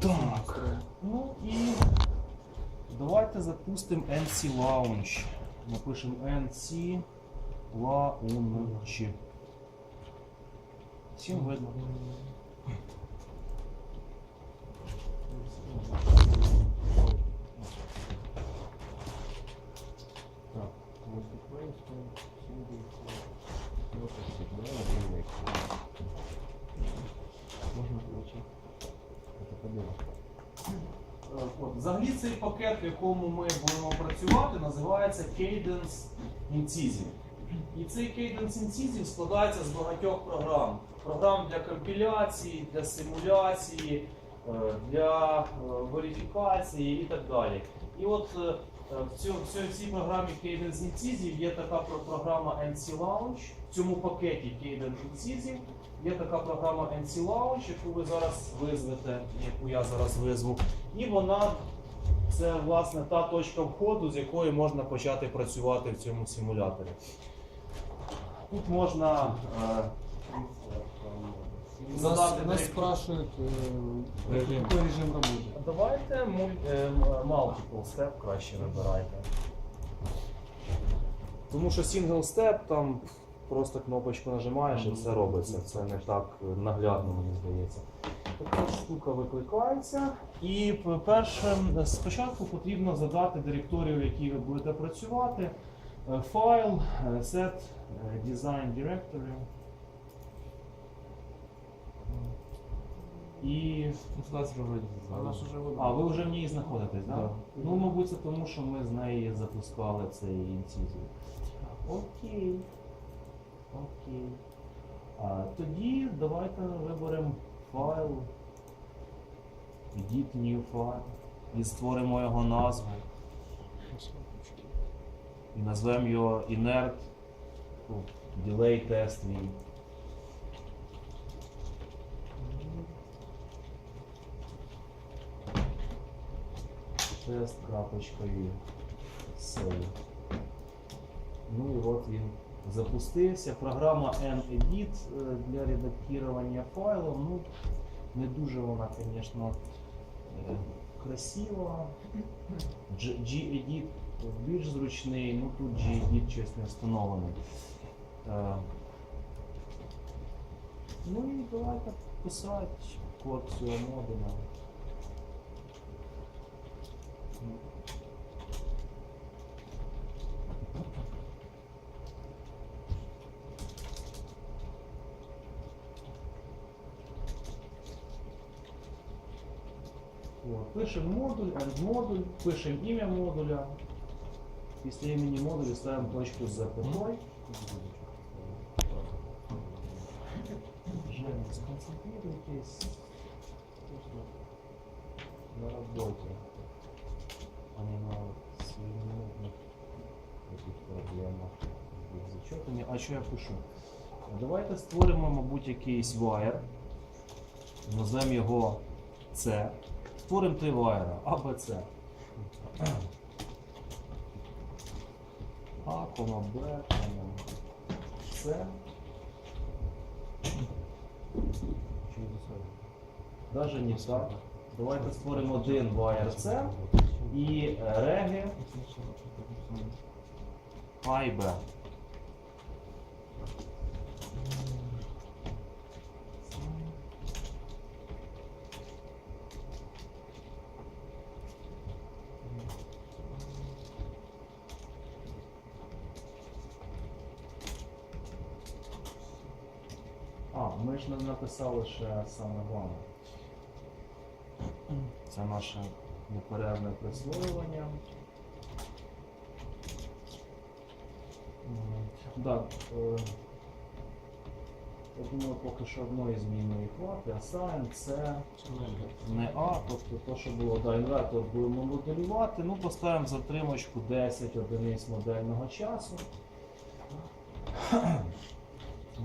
Так. Ну і давайте запустимо NC Launch. Напишемо NC Launch. Всім видно. Так, multiplayer, single, вот всегда один Можно получить. Это победа. Е, От, взагалі цей пакет, в якому ми будемо працювати, називається Cadence Incisive. І цей Cadence Incisive складається з багатьох програм. Програм для компіляції, для симуляції, е, для е, верифікації і так далі. І от е, в цьому- в цій- в цій програмі Cadence Incisive є така програма NC Launch. В цьому пакеті Cadence Incisive є така програма NC Launch, яку ви зараз визвете, яку я зараз визву. І вона це власне та точка входу, з якої можна почати працювати в цьому симуляторі. Тут можна е, Нас, задати нас спрашивают, э, Режим. какой режим работы. Давайте муль- е, м- multiple step краще вибирайте. Тому що single step там просто кнопочку нажимаєш і все робиться. Це не так наглядно, мені здається. Така штука викликається. І п- перше, спочатку потрібно задати директорію, в якій ви будете працювати. Е, Файл, е, set, е, design directory. І Ну, сюда же А нас выбрали. а, ви вже в ній знаходитесь, так? Да. Ну, мабуть, це тому, що ми з неї запускали цей інцизію. Окей. Окей. А, тоді давайте виберемо файл. Edit new файл. І створимо його назву. І назвемо його inert ну, delay test view. Тест.view. Save. Ну і от він запустився. Програма NEdit е, для редактування файлу. Ну, не дуже вона, звісно, е, красива. Gedit більш зручний, ну тут Gedit щось не встановлений. Е, Ну і давайте писати код цього модуля. От, Пишемо модуль, add модуль, пишемо ім'я модуля. Після імені модулю ставимо точку з запятою. Женя, сконцентрируйтесь на работе, а не на сиюминутных таких проблемах з зачетами. А що я пишу? Давайте створимо, мабуть, якийсь wire. Назвемо його C. Створимо три вайера. А, Б, С. А, кома Б, кома С. Даже не так. Давайте створимо один вайер С і реги А Б. ми ж не написали ще саме головне. Це наше неперервне присвоювання. Так, е, я думаю, поки що одної змінної хвати. Assign це не А, тобто то, що було інвертор будемо моделювати. Ну, поставимо затримочку 10 одиниць модельного часу.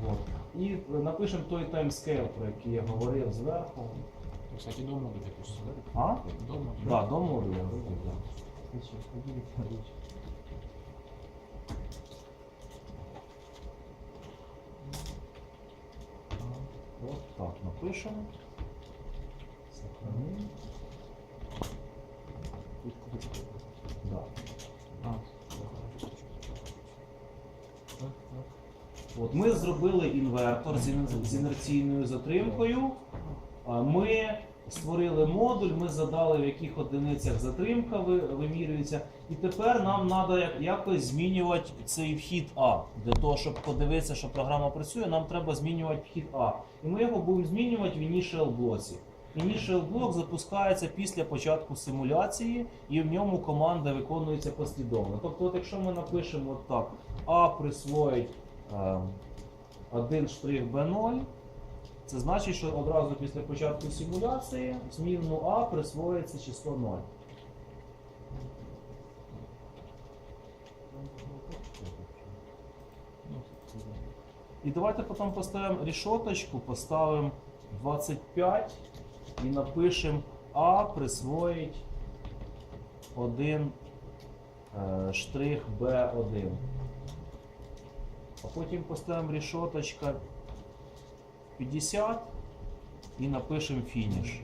Вот. І напишемо той таймскейл, про який я говорив зверху. Кстати, до модуля пишется, да? А? До модуля. Да, до модуля. Да. От так напишемо. Сохраним. Да. А, От ми зробили інвертор з інерційною затримкою. Ми створили модуль, ми задали, в яких одиницях затримка вимірюється. І тепер нам треба якось змінювати цей вхід А. Для того, щоб подивитися, що програма працює, нам треба змінювати вхід А. І ми його будемо змінювати в initial блоці. Initial блок запускається після початку симуляції, і в ньому команда виконується послідовно. Тобто, от якщо ми напишемо так, А присвоїть 1 штрих B0, це значить, що одразу після початку симуляції змінну А присвоїться число 0. І давайте потім поставимо рішоточку, поставимо 25 і напишемо А присвоїть 1 е, штрих Б1. А потім поставимо рішоточка 50 і напишемо фініш.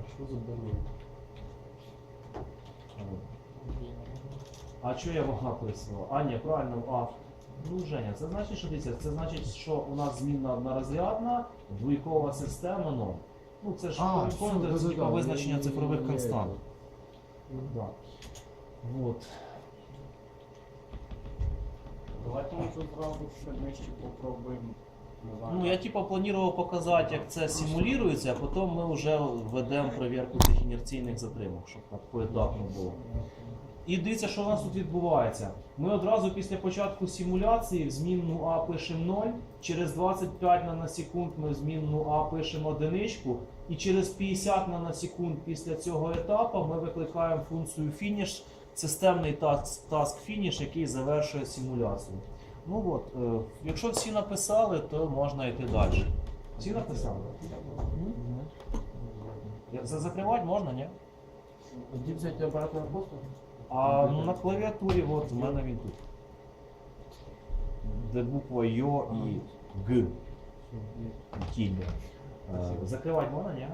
А що за А що я вага присвоїв? А, ні, правильно, а. Ну, Женя, це значить, що дивіться, це значить, що у нас змінна однорозрядна, двійкова система, ну. Ну, це ж А, все, типа да-да-да, визначення цифрових констант. Да. Вот. Давайте ми тут зразу ще нижче попробуємо. Не знаю, Ну, я типа планував показати, як це симулюється, а потім ми вже введемо перевірку цих інерційних затримок, щоб так поетапно було. І дивіться, що у нас тут відбувається. Ми одразу після початку симуляції в змінну А пишемо 0, через 25 наносекунд ми в змінну А пишемо одиничку, і через 50 наносекунд після цього етапу ми викликаємо функцію finish, системний task, task finish, який завершує симуляцію. Ну от, е, якщо всі написали, то можна йти далі. Всі написали? Закривати можна, ні? Взять обратно просто? А ну, на клавіатурі, от в мене він тут. Де буква Йо і Г. і Кілька. Е, Закривати можна, ні?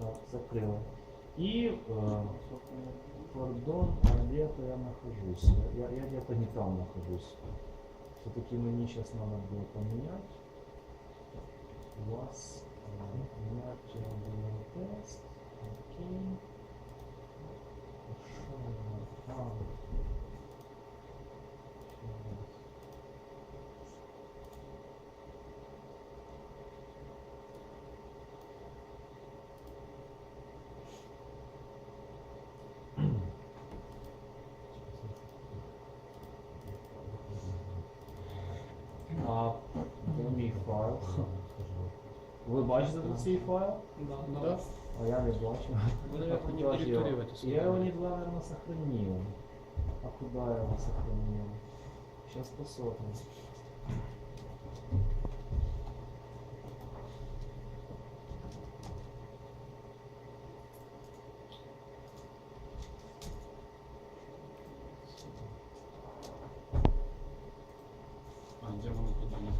Так, закрили. І е, кордон, а где-то я нахожусь. Я, я где-то не там нахожусь. Все-таки мені сейчас надо было поменять. У вас э, менять э, тест. Бачите тут свій файл? Да. А я не бачу. Вы, А наверное, куда не ж его? директорируете Я его не наверное, сохранил. А куда я его сохранил? Сейчас посмотрим. А, где мы куда не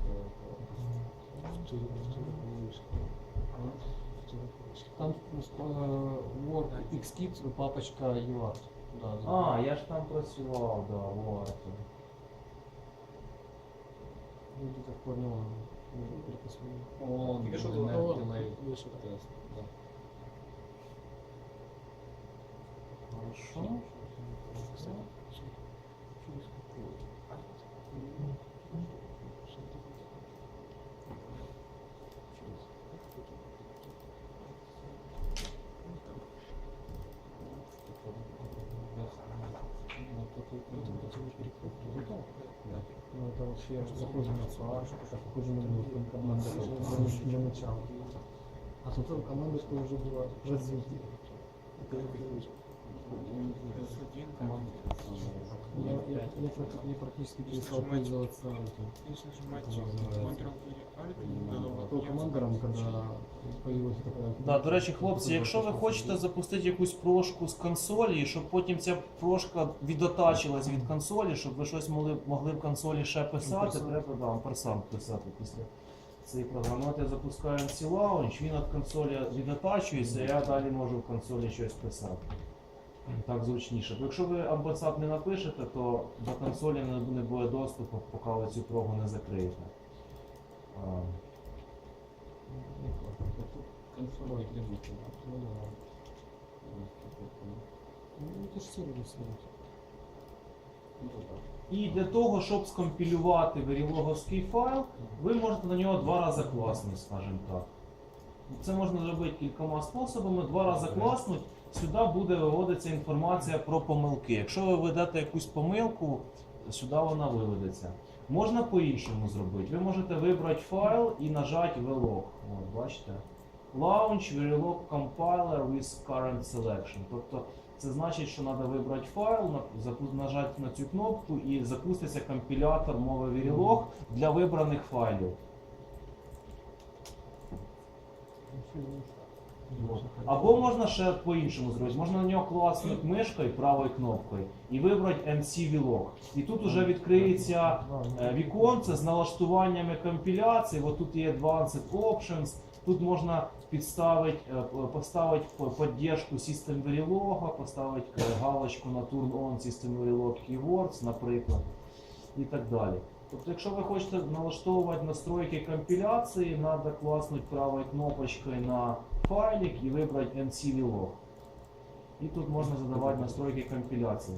Там э, Word Xkit, папочка UART. Да, А, я ж там працював, да, вот. Ну, ты так понял, переписываю. О, не було? delay. Вийшов. Тест, да. Хорошо. się zachodzimy co, zachodzimy do komendy, zaniesiemy ciało. A to co komendy, to już była bez zimki. Komendy, to jest Это уже привычка. Я, я, я, практи- я практически перестал пользоваться этим. Если нажимать Называется. Ctrl-Alt, По командорам, когда появилась такая... Да, до речі, хлопці, якщо ви хочете запустити якусь прошку з консолі, і щоб потім ця прошка відотачилась від консолі, щоб ви щось могли, могли в консолі ще писати, Амперсанд. треба да, амперсант писати після цієї програми. От я запускаю MC Launch, він від консолі відотачується, і я далі можу в консолі щось писати. Так зручніше. Бо якщо ви амперсант не напишете, то до консолі не буде доступу, поки ви цю прогу не закриєте. Консоль не сервис. І для того, щоб скомпілювати верілоговський файл, ви можете на нього два рази класнути, скажімо так. Це можна зробити кількома способами. Два рази класнуть, сюди буде виводитися інформація про помилки. Якщо ви ведете якусь помилку, сюди вона виведеться. Можна по-іншому зробити. Ви можете вибрати файл і нажати VLOG. От, бачите? Launch Verilog Compiler with Current Selection. Тобто це значить, що треба вибрати файл, нажати на цю кнопку і запуститься компілятор мови Verilog для вибраних файлів. Або можна ще по-іншому зробити. Можна на нього класнути мишкою правою кнопкою і вибрати MC Vlog. І тут вже відкриється е, віконце з налаштуваннями компіляції. От тут є Advanced Options. Тут можна підставити, е, поставити по- поддержку System Verilog, поставити е, галочку на Turn On System Verilog Keywords, наприклад, і так далі. Тобто, якщо ви хочете налаштовувати настройки компіляції, треба класнути правою кнопочкою на файлик і вибрати MC Verilog. І тут можна задавати настройки компіляції.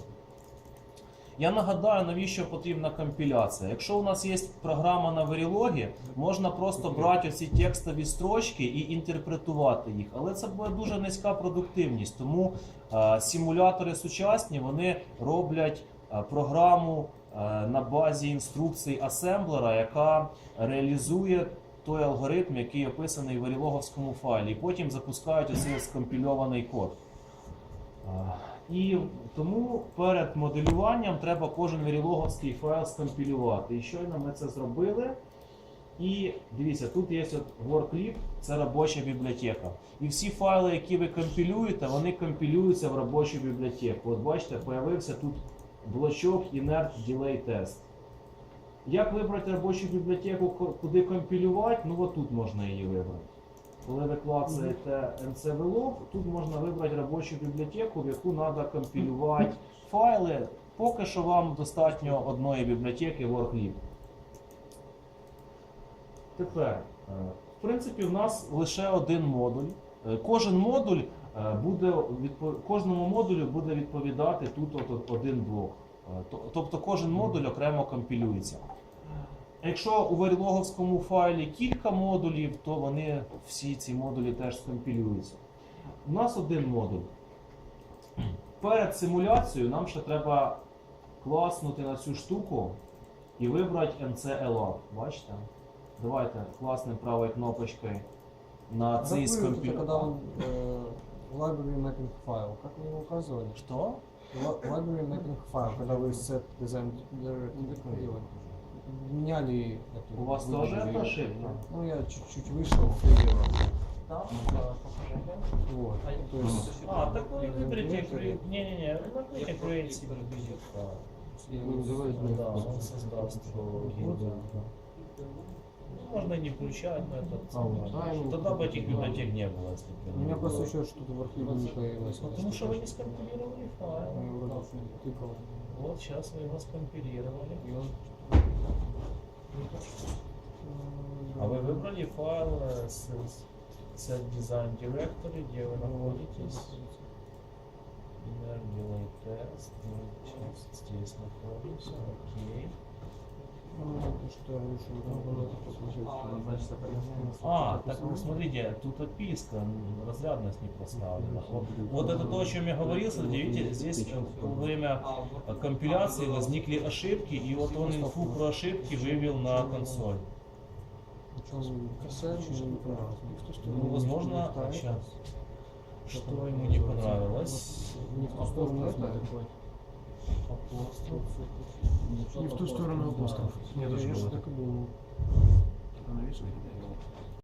Я нагадаю, навіщо потрібна компіляція. Якщо у нас є програма на Verilog, можна просто брати оці текстові строчки і інтерпретувати їх. Але це буде дуже низька продуктивність. Тому е, симулятори сучасні вони роблять е, програму на базі інструкцій асемблера, яка реалізує той алгоритм, який описаний в Verilog файлі, і потім запускають оцей скомпільований код. Е, І тому перед моделюванням треба кожен верілоговський файл скомпілювати. І щойно ми це зробили. І дивіться, тут є от WorkLib, це робоча бібліотека. І всі файли, які ви компілюєте, вони компілюються в робочу бібліотеку. От бачите, появився тут блочок Inert Delay Test. Як вибрати робочу бібліотеку, куди компілювати? Ну от тут можна її вибрати. Коли ви клацаєте NCVLog, тут можна вибрати робочу бібліотеку, в яку треба компілювати файли. Поки що вам достатньо одної бібліотеки WorkLib. Тепер, е, в принципі, в нас лише один модуль. Е, Кожен модуль буде кожному модулю буде відповідати тут от, один блок. Е, Тобто кожен модуль окремо компілюється. Якщо у верілоговському файлі кілька модулів, то вони всі ці модулі теж скомпілюються. У нас один модуль. Перед симуляцією нам ще треба класнути на цю штуку і вибрати MCLR. Бачите? Давайте класнемо правою кнопочкою на цей Забыл, он library mapping файл, как вы его указывали? Li- Library mapping файл, когда вы set design directory делали. Меняли эту У вас тоже это ошибка? Ну я чуть-чуть вышел, фейлил. Там? Вот. То есть, А, так вы выберите, не-не-не, выберите Create себе Да, давай. он создаст Вот, гильдию. да. Можно не включать, но это... А, да, ему- Тогда бы этих библиотек не было, если бы У меня просто еще что-то в архиве не появилось. Потому что вы не скомпилировали файл. Вроде тыкал. Вот сейчас вы его скомпилировали. И он- А вы выбрали файл э, с, с Design Directory, где вы находитесь? Inner Delay Test. Мы сейчас здесь находимся. Окей. Ну, это что, еще надо это посмотреть. А, так ну, смотрите, тут описка, м, разрядность не проставлена. Вот, вот это то, о чем я говорил, смотрите, здесь во время компиляции возникли ошибки, и вот он инфу про ошибки вывел на консоль. Что Ну, возможно, сейчас. Что ему не понравилось? Ту сторону это такой. Апостроф. Не в ту сторону апостроф. Нет, даже так и было. Видишь,